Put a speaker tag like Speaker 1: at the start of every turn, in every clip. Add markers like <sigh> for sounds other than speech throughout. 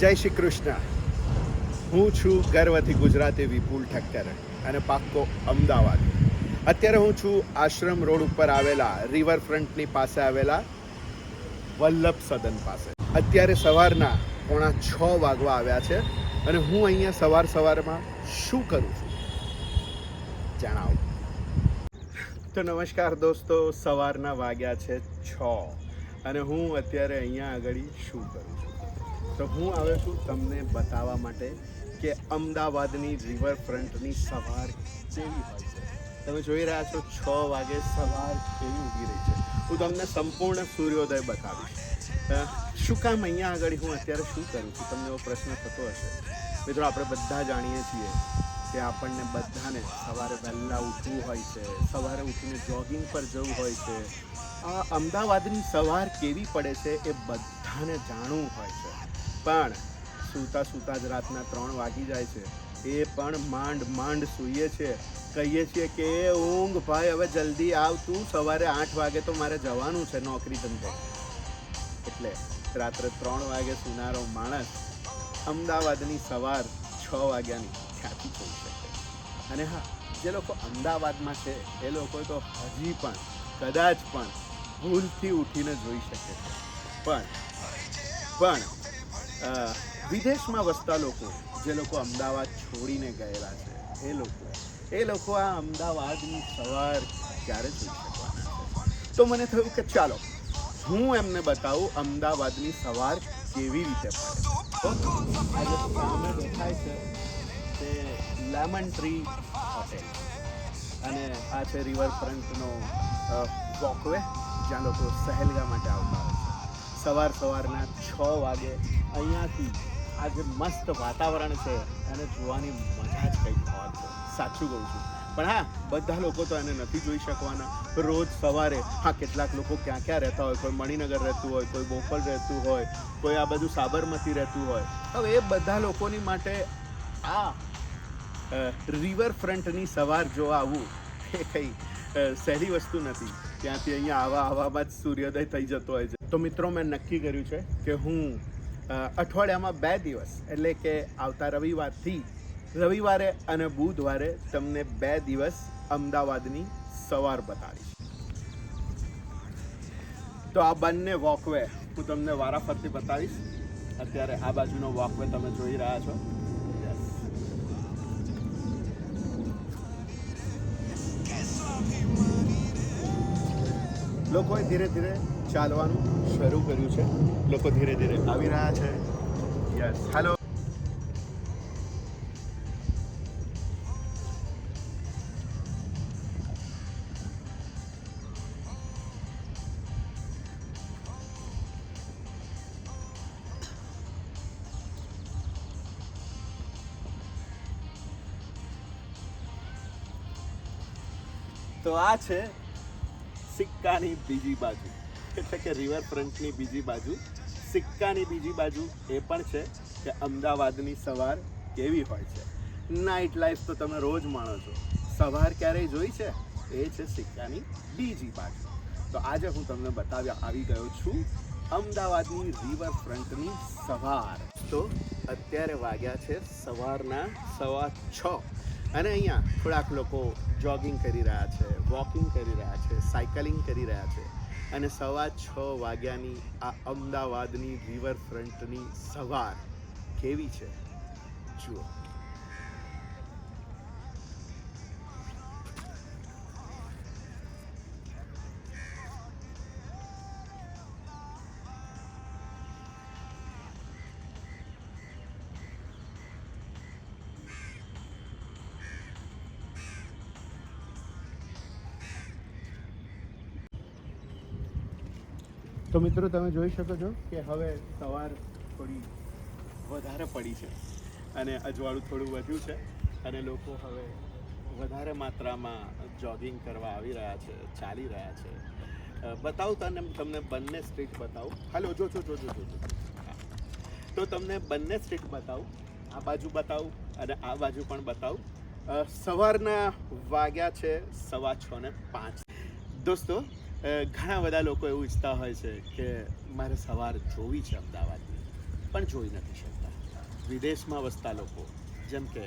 Speaker 1: જય શ્રી કૃષ્ણ. હું છું ગર્વથી ગુજરાતી વિપુલ ઠક્કર અને પાક્કો અમદાવાદ. અત્યારે હું છું આશ્રમ રોડ ઉપર આવેલા, રિવરફ્રન્ટની પાસે આવેલા, વલ્લભ સદન પાસે. અત્યારે સવારના પોણા છ વાગવા આવ્યા છે અને હું અહીંયા સવાર સવારમાં શું કરું છું? જણાવો. તો નમસ્કાર દોસ્તો, સવારના વાગ્યા છે છ અને હું અત્યારે અહીંયા આગળ શું કરું છું? તો હું આવ્યો છું તમને બતાવવા માટે કે અમદાવાદની રિવરફ્રન્ટની સવાર કેવી હોય છે? તમે જોઈ રહ્યા છો છ વાગે સવાર કેવી ઊભી રહી છે. હું તમને સંપૂર્ણ સૂર્યોદય બતાવીશ. શું કામ અહીંયા આગળ હું અત્યારે શું કરું છું? તમને એવો પ્રશ્ન થતો હશે. મિત્રો, આપણે બધા જાણીએ છીએ કે આપણને બધાને સવારે વહેલા ઉઠવું હોય છે, સવારે ઉઠીને જોગિંગ પર જવું હોય છે. આ અમદાવાદની સવાર કેવી પડે છે એ બધાને જાણવું હોય છે. પણ સૂતા સૂતા જ રાતના ત્રણ વાગી જાય છે. એ પણ માંડ માંડ સૂઈએ છે. કહીએ છીએ કે એ ઊંઘ ભાઈ, હવે જલ્દી આવ તું. સવારે આઠ વાગે તો મારે જવાનું છે નોકરી ધંધે. એટલે રાત્રે ત્રણ વાગે સુનારો માણસ અમદાવાદની સવાર છ વાગ્યાની ખ્યાતિ થઈ શકે. અને હા, જે લોકો અમદાવાદમાં છે, એ લોકો તો હજી પણ, કદાચ પણ ભૂલથી ઉઠીને જોઈ શકે છે. પણ પણ વિદેશમાં વસતા લોકો, જે લોકો અમદાવાદ છોડીને ગયેલા છે, એ લોકો એ લોકો આ અમદાવાદની સવાર ક્યારે જોઈ શકવાના છે? તો મને થયું કે ચાલો, હું એમને બતાવું અમદાવાદની સવાર કેવી રીતે પડે. દેખાય છે, તે લેમન ટ્રી હોટેલ અને આ છે રિવરફ્રન્ટનો વોકવે જ્યાં લોકો સહેલગા માટે આવતા હોય સવાર સવારના છ વાગે અહીંયાથી આ જે મસ્ત વાતાવરણ છે એને જોવાની મજા જ કંઈક ઓર છે. સાચું કહું છું. પણ હા, બધા લોકો તો એને નથી જોઈ શકવાના. રોજ સવારે, હા, કેટલાક લોકો ક્યાં ક્યાં રહેતા હોય, કોઈ મણિનગર રહેતું હોય, કોઈ બોપલ રહેતું હોય, કોઈ આ બધું સાબરમતી રહેતું હોય. હવે એ બધા લોકોની માટે આ રિવરફ્રન્ટની સવાર જો આવવું એ કંઈ સહેલી વસ્તુ નથી. ત્યાંથી અહીંયા આવા આવામાં જ સૂર્યોદય થઈ જતો હોય છે. તો મિત્રો, મેં નક્કી કર્યું છે કે હું અઠવાડિયામાં બે દિવસ, એટલે કે આવતા રવિવારથી રવિવારે અને બુધવારે તમને બે દિવસ અમદાવાદની સવાર બતાવીશ. તો આ બંને વોકવે હું તમને વારાફરતી બતાવીશ. અત્યારે આ બાજુનો વોકવે તમે જોઈ રહ્યા છો. લોકોએ ધીરે ધીરે ચાલવાનું શરૂ કર્યું છે. લોકો ધીરે ધીરે આવી રહ્યા છે. યસ હેલો તો આ છે સિક્કાની બીજી બાજુ. એટલે કે રિવરફ્રન્ટની બીજી બાજુ. સિક્કાની બીજી બાજુ એ પણ છે કે અમદાવાદની સવાર કેવી હોય છે. નાઇટ લાઈફ તો તમે રોજ માણો છો. સવાર ક્યારેય જોઈ છે? એ છે સિક્કાની બીજી બાજુ. તો આજે હું તમને બતાવ્યા આવી ગયો છું અમદાવાદની રિવરફ્રન્ટની સવાર. તો અત્યારે વાગ્યા છે સવારના સવા છ. અને અહીંયા થોડાક લોકો જોગિંગ કરી રહ્યા છે વોકિંગ કરી રહ્યા છે સાયકલિંગ કરી રહ્યા છે. અને સવા છ વાગ્યાની આ અમદાવાદની રિવરફ્રન્ટની સવાર કેવી છે? જુઓ. તો મિત્રો, તમે જોઈ શકો છો કે હવે સવાર થોડી વધારે પડી છે અને અજવાળું થોડું વધ્યું છે અને લોકો હવે વધારે માત્રામાં જોગિંગ કરવા આવી રહ્યા છે, ચાલી રહ્યા છે. બતાવું તને, તમને બંને સ્ટ્રીટ બતાવું. હાલો, જો જો જો જો જો. તો તમને બંને સ્ટ્રીટ બતાવું. આ બાજુ બતાવું અને આ બાજુ પણ બતાવું. સવારના વાગ્યા છે, સવા છ ને પાંચ. દોસ્તો ઘણા બધા લોકો એવું ઈચ્છતા હોય છે કે મારે સવાર જોવી છે અમદાવાદની, પણ જોઈ નથી શકતા. વિદેશમાં વસતા લોકો, જેમ કે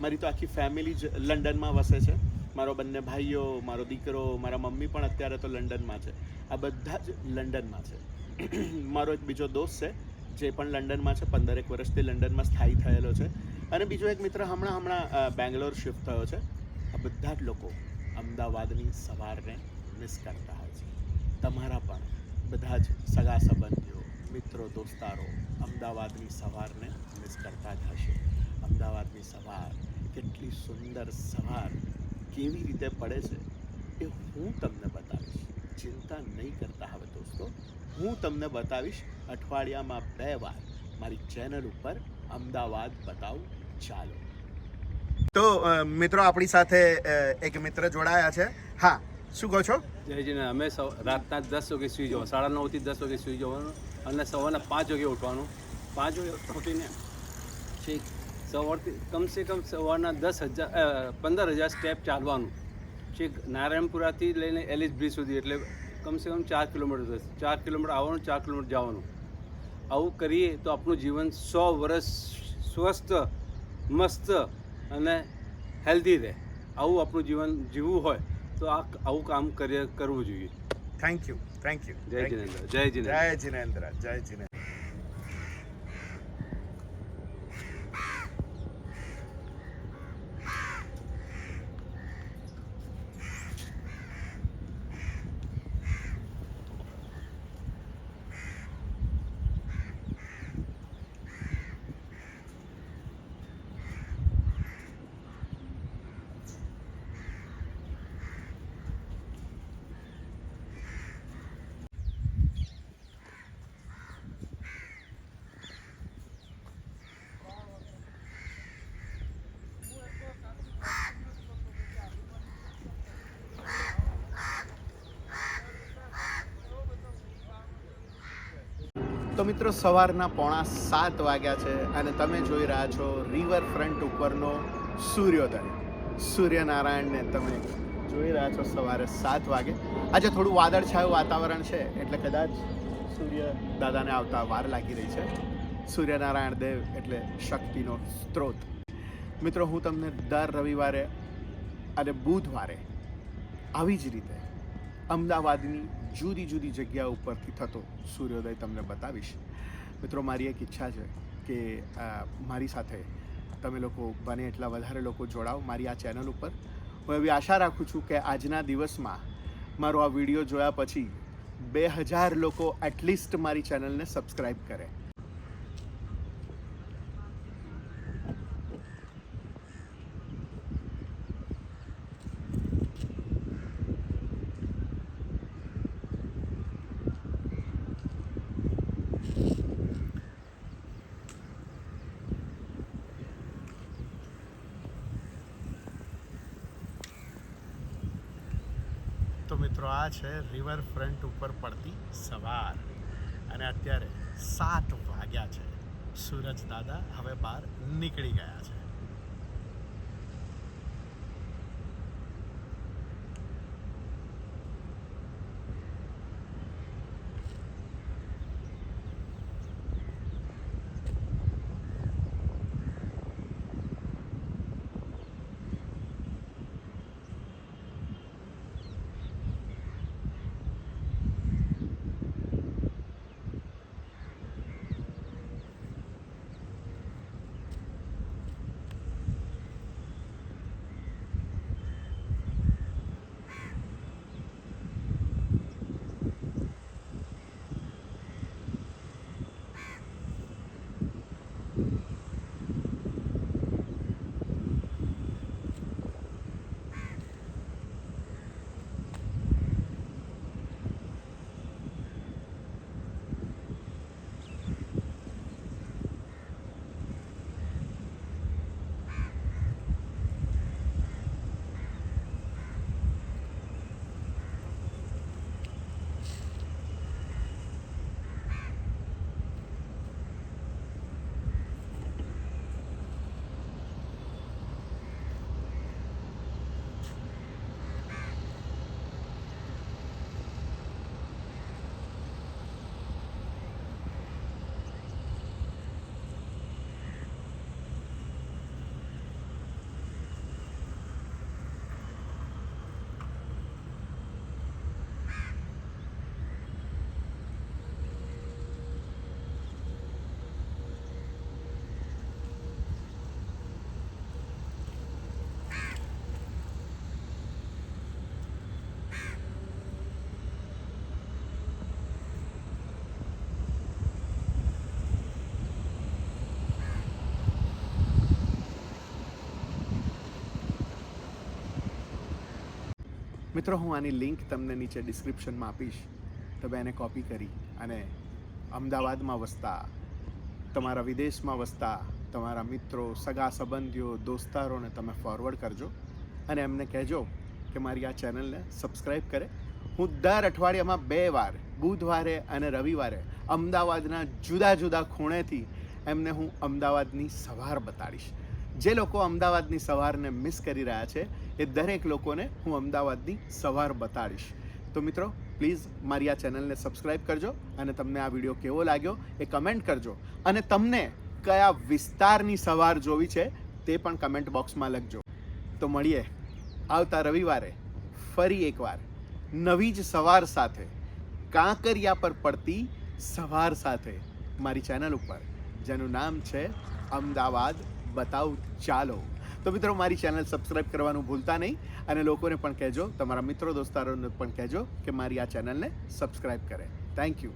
Speaker 1: મારી તો આખી ફેમિલી જ લંડનમાં વસે છે. મારો બંને ભાઈઓ, મારો દીકરો, મારા મમ્મી પણ અત્યારે તો લંડનમાં છે. આ બધા જ લંડનમાં છે. <clears throat> મારો એક બીજો દોસ્ત છે, જે પણ લંડનમાં છે, પંદરેક વર્ષથી લંડનમાં સ્થાયી થયેલો છે. અને બીજો એક મિત્ર હમણાં હમણાં બેંગ્લોર શિફ્ટ થયો છે. આ બધા જ લોકો અમદાવાદની સવારને મિસ કરતા. તમારા પણ બધા જ સગા સંબંધીઓ, મિત્રો, દોસ્તારો અમદાવાદની સવારને મિસ કરતા જ હશે. અમદાવાદની સવાર, કેટલી સુંદર સવાર, કેવી રીતે પડે છે એ હું તમને બતાવીશ. ચિંતા નહીં કરતા હવે દોસ્તો. હું તમને બતાવીશ અઠવાડિયામાં બે વાર મારી ચેનલ ઉપર અમદાવાદ બતાવું ચાલો. તો મિત્રો આપણી સાથે એક મિત્ર જોડાયા છે. હા શું કહો છો?
Speaker 2: જયજીને અમે રાતના દસ વાગે સુઈ જવાનું, સાડા નવથી દસ વાગે સૂઈ જવાનું અને સવારના પાંચ વાગે ઉઠવાનું. પાંચ વાગે ઉઠીને છેક સવારથી કમસે કમ સવારના દસ હજાર પંદર હજાર સ્ટેપ ચાલવાનું. છેક નારાયણપુરાથી લઈને એલિસ બ્રિજ સુધી, એટલે કમસે કમ ચાર કિલોમીટર થશે. ચાર કિલોમીટર આવવાનું, ચાર કિલોમીટર જવાનું. આવું કરીએ તો આપણું જીવન સો વર્ષ સ્વસ્થ, મસ્ત અને હેલ્ધી રહે. આવું આપણું જીવન જીવવું હોય. તો આ આવું કામ કરવું જોઈએ.
Speaker 1: થેન્ક યુ થેન્ક યુ
Speaker 2: જય જિનેન્દ્ર જય જિનેન્દ્ર.
Speaker 1: જય જિનેન્દ્ર જય જિનેન્દ્ર. તો મિત્રો સવારના પોણા સાત વાગ્યા છે અને તમે જોઈ રહ્યા છો રિવર ફ્રન્ટ ઉપરનો સૂર્યોદય. સૂર્યનારાયણને તમે જોઈ રહ્યા છો સવારે સાત વાગે. આજે થોડું વાદળછાયું વાતાવરણ છે, એટલે કદાચ સૂર્ય દાદાને આવતા વાર લાગી રહી છે. સૂર્યનારાયણ દેવ એટલે શક્તિનો સ્ત્રોત. મિત્રો, હું તમને દર રવિવારે અને બુધવારે આવી જ રીતે અમદાવાદની જુદી જુદી જગ્યા ઉપરથી થતો સૂર્યોદય તમને બતાવીશ. મિત્રો, મારી એક ઈચ્છા છે કે મારી સાથે તમે લોકો બને એટલા વધારે લોકો જોડાઓ મારી આ ચેનલ ઉપર. હું એવી આશા રાખું છું કે આજના દિવસમાં મારો આ વીડિયો જોયા પછી બે હજાર લોકો એટલીસ્ટ મારી ચેનલને સબસ્ક્રાઈબ કરે તો મિત્રો, આ છે રિવર ફ્રન્ટ ઉપર પડતી સવાર. અને અત્યારે સાત વાગ્યા છે. સૂરજ દાદા હવે બહાર નીકળી ગયા છે. મિત્રો, હું આની લિંક તમને નીચે ડિસ્ક્રિપ્શનમાં આપીશ. તમે એને કોપી કરી અને અમદાવાદમાં વસતા, તમારા વિદેશમાં વસતા, તમારા મિત્રો, સગા સંબંધીઓ, દોસ્તારોને તમે ફોરવર્ડ કરજો અને એમને કહેજો કે મારી આ ચેનલને સબસ્ક્રાઈબ કરે. હું દર અઠવાડિયામાં બે વાર, બુધવારે અને રવિવારે અમદાવાદના જુદા જુદા ખૂણેથી એમને હું અમદાવાદની સવાર બતાડીશ. જે લોકો અમદાવાદની સવારને મિસ કરી રહ્યા છે, એ દરેક લોકોને હું અમદાવાદની સવાર બતાડીશ. તો મિત્રો પ્લીઝ મારી આ ચેનલને સબસ્ક્રાઈબ કરજો અને તમને આ વીડિયો કેવો લાગ્યો એ કમેન્ટ કરજો. અને તમને કયા વિસ્તારની સવાર જોવી છે તે પણ કમેન્ટ બોક્સમાં લખજો. તો મળીએ આવતા રવિવારે ફરી એકવાર નવી જ સવાર સાથે, કાંકરિયા પર પડતી સવાર સાથે મારી ચેનલ ઉપર, જેનું નામ છે અમદાવાદ બતાવ, ચાલો. તો મિત્રો, મારી ચેનલ સબસ્ક્રાઈબ કરવાનું ભૂલતા નહીં અને લોકોને પણ કહેજો, તમારા મિત્રો, દોસ્તારોને પણ કહેજો કે મારી આ ચેનલને સબસ્ક્રાઈબ કરે. Thank you